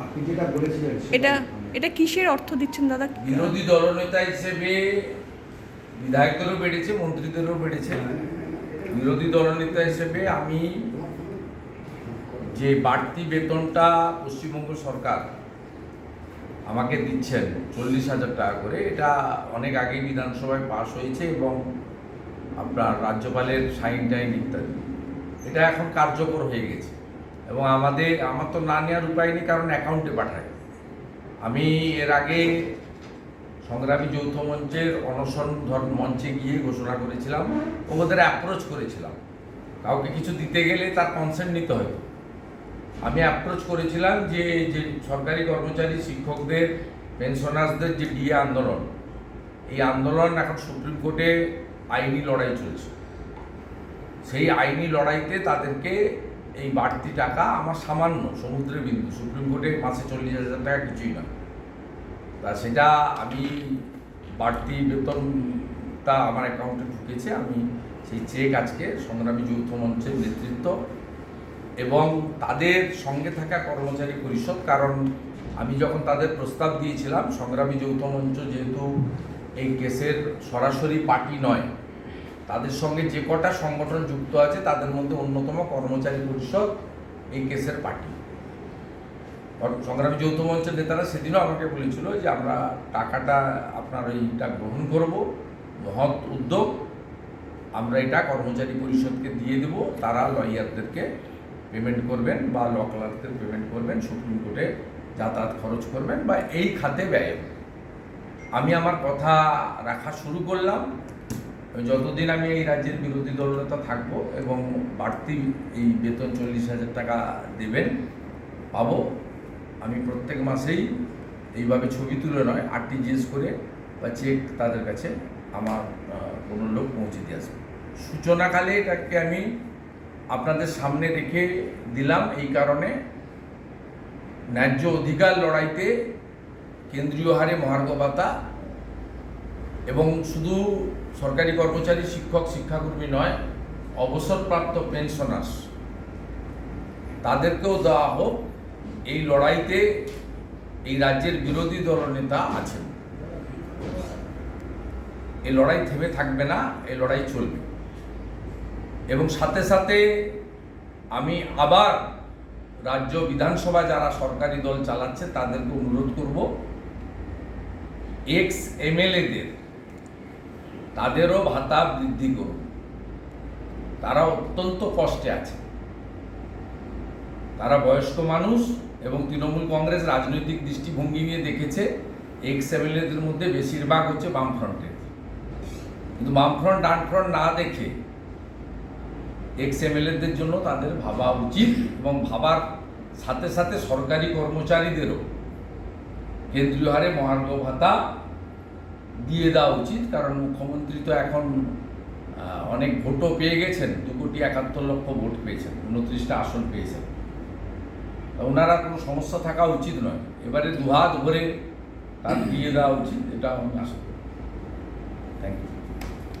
আপনি যেটা বলেছিলেন সেটা- এটা এটা কিসের অর্থ দিচ্ছেন দাদা? বিরোধী দলনেতা হিসেবে বিধায়কদেরও বেড়েছে মন্ত্রীদেরও বেড়েছে। বিরোধী দলনেতা হিসেবে আমি যে বাড়তি বেতনটা পশ্চিমবঙ্গ সরকার আমাকে দিচ্ছেন চল্লিশ হাজার টাকা করে এটা অনেক আগেই বিধানসভায় পাশ হয়েছে এবং আপনার রাজ্যপালের সাইন টাইন ইত্যাদি। এটা এখন কার্যকর হয়ে গেছে। এবং আমাদের, আমার তো না নেওয়ার উপায় নেই, কারণ অ্যাকাউন্টে পাঠায় আমি এর আগে সংগ্রামী যৌথ মঞ্চের অনশন ধর মঞ্চে গিয়ে ঘোষণা করেছিলাম, ওদের অ্যাপ্রোচ করেছিলাম। কাউকে কিছু দিতে গেলে তার কনসেন্ট নিতে হয়। আমি অ্যাপ্রোচ করেছিলাম যে যে সরকারি কর্মচারী, শিক্ষকদের পেনশনার্সদের যে ডিএ আন্দোলন, এই আন্দোলন এখন সুপ্রিম কোর্টে আইনি লড়াই চলছে। সেই আইনি লড়াইতে তাদেরকে এই বাড়তি টাকা আমার সামান্য, সমুদ্রের বিন্দু, সুপ্রিম কোর্টে মাসে চল্লিশ হাজার টাকা কিছুই না। তা সেটা আমি বাড়তি বেতনটা আমার অ্যাকাউন্টে ঢুকেছে, আমি সেই চেক আজকে সংগ্রামী যৌথ মঞ্চের নেতৃত্ব এবং তাদের সঙ্গে থাকা কর্মচারী পরিষদ, কারণ আমি যখন তাদের প্রস্তাব দিয়েছিলাম, সংগ্রামী যৌথ মঞ্চ যেহেতু এই কেসের সরাসরি পার্টি নয় তাদের সঙ্গে যে কটা সংগঠন যুক্ত আছে, তাদের মধ্যে অন্যতম কর্মচারী পরিষদ এই কেসের পার্টি। সংগ্রামী যৌথ মঞ্চের নেতারা সেদিনও আমাকে বলেছিল যে, আমরা টাকাটা, আপনার এইটা গ্রহণ করব, মহৎ উদ্যোগ, আমরা এটা কর্মচারী পরিষদকে দিয়ে দেব, তারা লয়ারদেরকে পেমেন্ট করবেন বা ল ক্লার্কদের পেমেন্ট করবেন, সুপ্রিম কোর্টে যাতায়াত খরচ করবেন বা এই খাতে ব্যয় আমি আমার কথা রাখা শুরু করলাম। যতদিন আমি এই রাজ্যের বিরোধী দলনেতা থাকব এবং বাড়তি এই বেতন চল্লিশ হাজার টাকা দেবেন, পাবো, আমি প্রত্যেক মাসেই এইভাবে ছবি তুলে নয়, আরটিজিএস করে বা চেক তাদের কাছে আমার কোনো লোক পৌঁছে দিয়ে আসবে। সূচনাকালে এটাকে আমি আপনাদের সামনে রেখে দিলাম এই কারণে ন্যায্য অধিকার লড়াইতে কেন্দ্রীয় হারে মহার্ঘ ভাতা এবং শুধু সরকারি কর্মচারী, শিক্ষক, শিক্ষাকর্মী নয়, অবসরপ্রাপ্ত পেনশনার্স তাদেরকেও দেওয়া হোক, এই লড়াইতে এই রাজ্যের বিরোধী দলনেতা আছেন। এই লড়াই থেমে থাকবে না এই লড়াই চলবে। এবং সাথে সাথে আমি আবার রাজ্য বিধানসভা যারা সরকারি দল চালাচ্ছে, তাদেরকে অনুরোধ করব এক্স এমএলএদের তাদেরও ভাতা বৃদ্ধি করুন। তারা অত্যন্ত কষ্টে আছে। তারা বয়স্ক মানুষ এবং তৃণমূল কংগ্রেস রাজনৈতিক দৃষ্টিভঙ্গি নিয়ে দেখেছে এক্স এমএলএদের মধ্যে বেশিরভাগ হচ্ছে বামফ্রন্টের। কিন্তু বামফ্রন্ট, ডানফ্রন্ট না দেখে এক্স এমএলএদের জন্য তাদের ভাবা উচিত এবং ভাবার সাথে সাথে সরকারি কর্মচারীদেরও কেন্দ্রীয় হারে মহার্ঘ ভাতা দিয়ে দেওয়া উচিত, কারণ মুখ্যমন্ত্রী তো এখন অনেক ভোটও পেয়ে গেছেন, দু কোটি একাত্তর লক্ষ ভোট পেয়েছেন, উনত্রিশটা আসন পেয়েছেন। ওনারা কোনো সমস্যা থাকা উচিত নয়। এবারে দুহাত ভরে তার দিয়ে দেওয়া উচিত, এটা আমি আশা করি। Thank you